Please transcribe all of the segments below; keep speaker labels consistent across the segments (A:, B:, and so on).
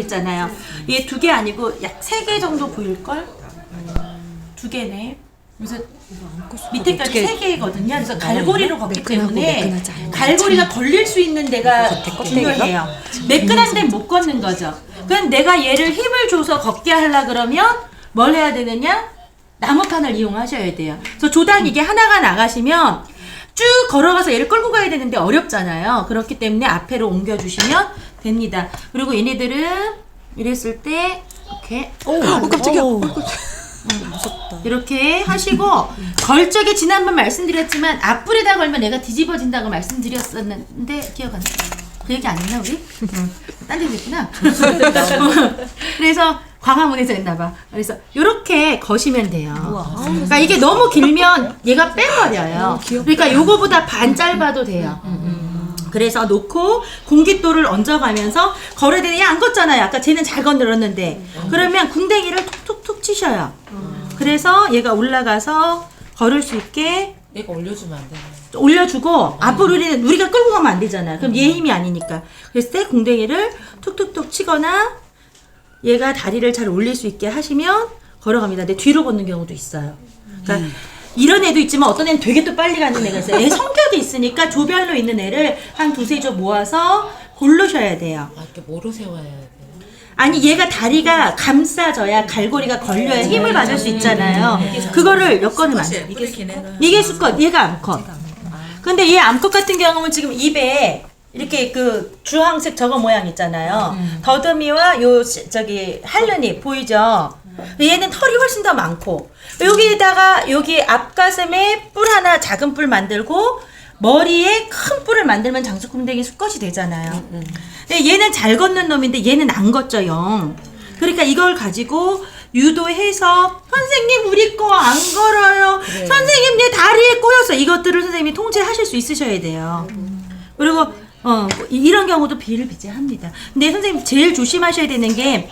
A: 있잖아요. 이게 두개 아니고 약 세 개 정도 보일 걸? 두 개네. 그래서 밑에까지 세 개거든요. 그래서 갈고리로 걷기 때문에 갈고리가 걸릴 수 있는 데가 중요해요. 매끈한 데는 못 걷는 거죠. 그럼 내가 얘를 힘을 줘서 걷게 하려 그러면 뭘 해야 되느냐? 나무판을 이용하셔야 돼요. 그래서 조단 이게 하나가 나가시면 쭉 걸어가서 얘를 끌고 가야 되는데 어렵잖아요. 그렇기 때문에 앞에로 옮겨주시면 됩니다. 그리고 얘네들은 이랬을 때 이렇게
B: 어, 깜짝이야.
A: 이렇게 하시고 걸적에 지난번 말씀드렸지만 앞불에다 걸면 내가 뒤집어진다고 말씀드렸었는데 기억 안 나? 그 얘기 안 했나 우리? 응. 딴데 됐구나. 그래서 광화문에서 했나봐. 그래서 이렇게 거시면 돼요. 그러니까 이게 너무 길면 얘가 빼버려요. 그러니까 요거보다 반 짧아도 돼요. 그래서 놓고 공깃돌을 얹어가면서 걸어야 되는 얘안 걷잖아요. 아까 쟤는 잘 건드렸는데. 그러면 궁뎅이를 툭툭툭 치셔요. 그래서 얘가 올라가서 걸을 수 있게
C: 내가 올려주면 안 되나?
A: 올려주고 앞으로 우리는 우리가 끌고 가면 안 되잖아 요. 그럼 얘 힘이 아니니까. 그랬을 때 궁뎅이를 툭툭툭 치거나 얘가 다리를 잘 올릴 수 있게 하시면 걸어갑니다. 근데 뒤로 걷는 경우도 있어요. 그러니까 이런 애도 있지만 어떤 애는 되게 또 빨리 가는 애가 있어요. 애 성격이 있으니까 조별로 있는 애를 한 두세 조 모아서 고르셔야 돼요.
C: 아, 이렇게 뭐로 세워야 돼?
A: 아니 얘가 다리가 감싸져야 갈고리가 걸려야 힘을 받을 수 있잖아요. 그거를 엮어내면 안 돼요.
D: 이게
A: 수컷, 얘가 암컷. 근데 얘 암컷 같은 경우는 지금 입에 이렇게 그 주황색 저거 모양 있잖아요. 더듬이와 요 시- 저기 할련이 보이죠? 얘는 털이 훨씬 더 많고 여기에다가 여기 앞가슴에 뿔 하나 작은 뿔 만들고 머리에 큰 뿔을 만들면 장수궁뎅이 수컷이 되잖아요. 근데 얘는 잘 걷는 놈인데 얘는 안 걷죠 영. 그러니까 이걸 가지고 유도해서 선생님 우리 거 안 걸어요. 선생님 내 다리에 꼬여서 이것들을 선생님이 통제하실 수 있으셔야 돼요. 그리고 어 이- 이런 경우도 비일비재합니다. 근데 선생님 제일 조심하셔야 되는 게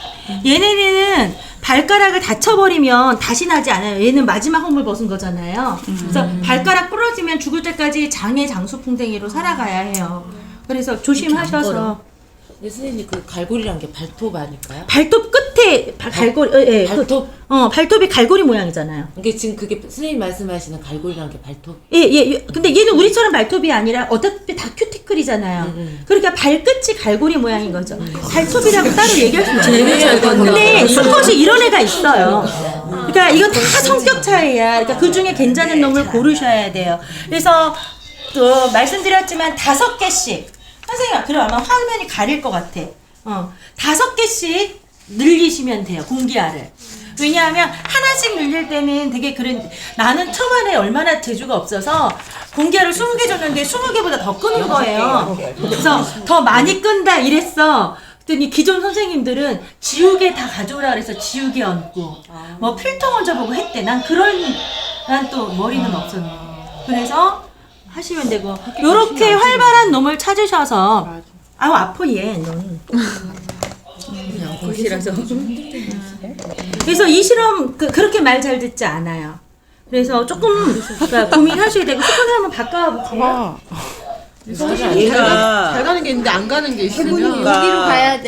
A: 얘네는 발가락을 다쳐버리면 다시 나지 않아요. 얘는 마지막 홈을 벗은 거잖아요. 그래서 발가락 부러지면 죽을 때까지 장애 장수풍뎅이로 살아가야 해요. 그래서 조심하셔서
C: 선생님 그 갈고리란 게 발톱 아닐까요?
A: 발톱 끝 에 바- 갈고리 어, 예, 그-
C: 발톱?
A: 어 발톱이 갈고리 모양이잖아요.
C: 이게 지금 그게 선생님 말씀하시는 갈고리란 게 발톱?
A: 예, 예, 예. 근데 얘는 우리처럼 발톱이 아니라 어차피 다 큐티클이잖아요. 그러니까 발끝이 갈고리 모양인 거죠. 발톱이라고 따로 얘기할 수는 없어요. 근데 수컷이 이런 애가 있어요. 그러니까 이건 다 성격 차이야. 그러니까 그 중에 괜찮은 놈을 고르셔야 돼요. 그래서 또 말씀드렸지만 다섯 개씩 선생님 그럼 아마 화면이 가릴 것 같아. 어, 다섯 개씩 늘리시면 돼요 공기알을. 왜냐하면 하나씩 늘릴 때는 되게 그런 나는 초반에 얼마나 재주가 없어서 공기알을 20개 줬는데 20개보다 더 끄는 거예요. 그래서 더 많이 끈다 이랬어. 그랬더니 기존 선생님들은 지우개 다 가져오라 그래서 지우개 얹고 뭐 필통 얹어보고 했대. 난 그런 난 또 머리는 없었네. 그래서 하시면 되고 요렇게 활발한 놈을 찾으셔서 아우 아파 얘 넌.
D: 곳이라서
A: 그래서 이 실험 그, 그렇게 말 잘 듣지 않아요. 그래서 조금 그러니까 고민하셔야 되고 스푼을 한번 바꿔볼게요.
D: 얘가
B: 잘 가는 게 있는데 안 가는 게 있으면
D: 여기로
E: 가야 돼.